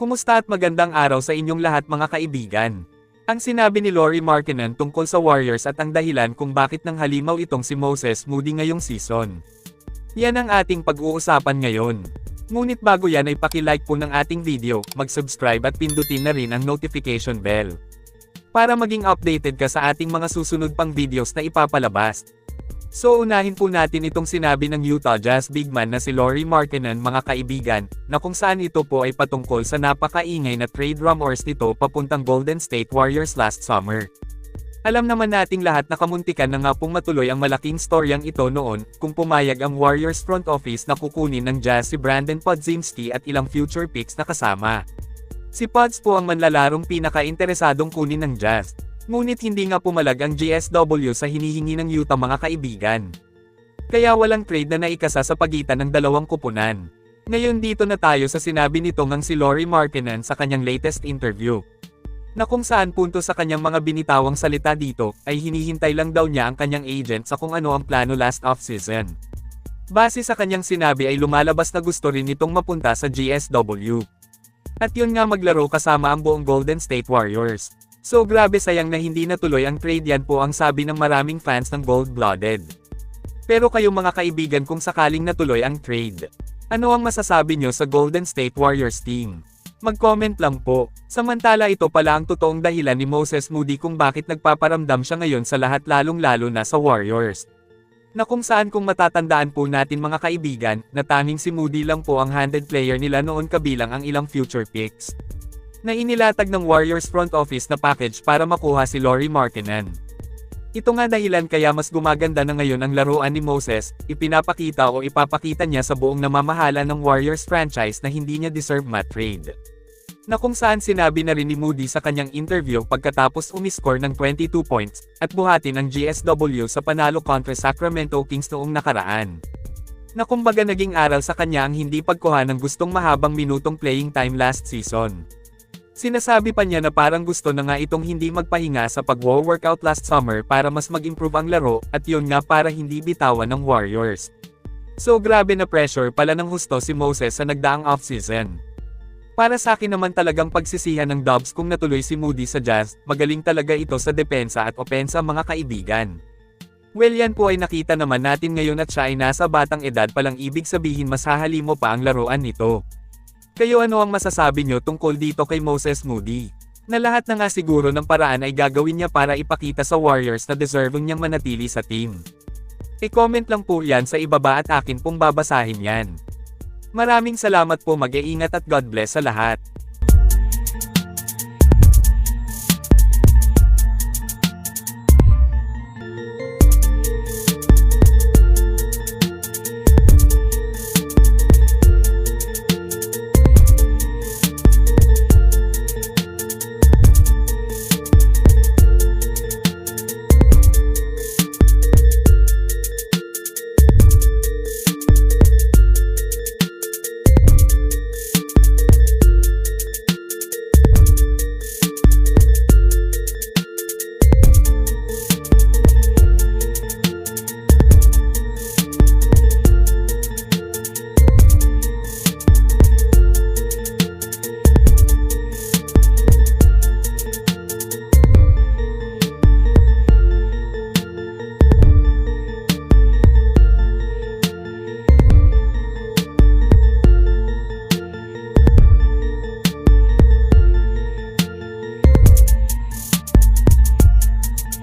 Kumusta at magandang araw sa inyong lahat mga kaibigan. Ang sinabi ni Lori Markkinen tungkol sa Warriors at ang dahilan kung bakit nang halimaw itong si Moses Moody ngayong season. Yan ang ating pag-uusapan ngayon. Ngunit bago yan ay paki-like po ng ating video, mag-subscribe at pindutin na rin ang notification bell. Para maging updated ka sa ating mga susunod pang videos na ipapalabas. So unahin po natin itong sinabi ng Utah Jazz big man na si Lori Markkinen mga kaibigan, na kung saan ito po ay patungkol sa napakaingay na trade rumors nito papuntang Golden State Warriors last summer. Alam naman nating lahat na kamuntikan na nga pong matuloy ang malaking storyang ito noon, kung pumayag ang Warriors front office na kukunin ng Jazz si Brandon Podziemski at ilang future picks na kasama. Si Pods po ang manlalarong pinaka-interesadong kunin ng Jazz, Ngunit hindi nga pumalag ang GSW sa hinihingi ng Utah mga kaibigan. Kaya walang trade na naikasa sa pagitan ng dalawang kupunan. Ngayon dito na tayo sa sinabi nito ngang si Lori Markkinen sa kanyang latest interview. Na kung saan punto sa kanyang mga binitawang salita dito, ay hinihintay lang daw niya ang kanyang agent sa kung ano ang plano last off-season. Base sa kanyang sinabi ay lumalabas na gusto rin itong mapunta sa GSW. At yun nga maglaro kasama ang buong Golden State Warriors. So grabe sayang na hindi natuloy ang trade yan po ang sabi ng maraming fans ng gold-blooded. Pero kayo mga kaibigan kung sakaling natuloy ang trade. Ano ang masasabi nyo sa Golden State Warriors team? Mag-comment lang po. Samantala ito pala ang totoong dahilan ni Moses Moody kung bakit nagpaparamdam siya ngayon sa lahat lalong-lalo na sa Warriors. Na kung saan kung matatandaan po natin mga kaibigan, na tanging si Moody lang po ang handed player nila noon kabilang ang ilang future picks na inilatag ng Warriors front office na package para makuha si Lori Markkinen. Ito nga dahilan kaya mas gumaganda na ngayon ang laruan ni Moses, ipinapakita o ipapakita niya sa buong namamahala ng Warriors franchise na hindi niya deserve mat-trade. Na kung saan sinabi na rin ni Moody sa kanyang interview pagkatapos umiscore ng 22 points, at buhatin ang GSW sa panalo kontra Sacramento Kings noong nakaraan. Na kumbaga naging aral sa kanya ang hindi pagkuha ng gustong mahabang minutong playing time last season. Sinasabi pa niya na parang gusto na nga itong hindi magpahinga sa pag-workout last summer para mas mag-improve ang laro, at yun nga para hindi bitawan ng Warriors. So grabe na pressure pala ng husto si Moses sa nagdaang offseason. Para sa akin naman talagang pagsisihan ng Dubs kung natuloy si Moody sa Jazz, magaling talaga ito sa depensa at opensa mga kaibigan. Well yan po ay nakita naman natin ngayon at siya ay nasa batang edad palang ibig sabihin mas hahalimo pa ang laruan nito. Kayo ano ang masasabi nyo tungkol dito kay Moses Moody? Na lahat na nga siguro ng paraan ay gagawin niya para ipakita sa Warriors na deserving niyang manatili sa team. I-comment lang po yan sa ibaba at akin pong babasahin yan. Maraming salamat po mag-iingat at God bless sa lahat.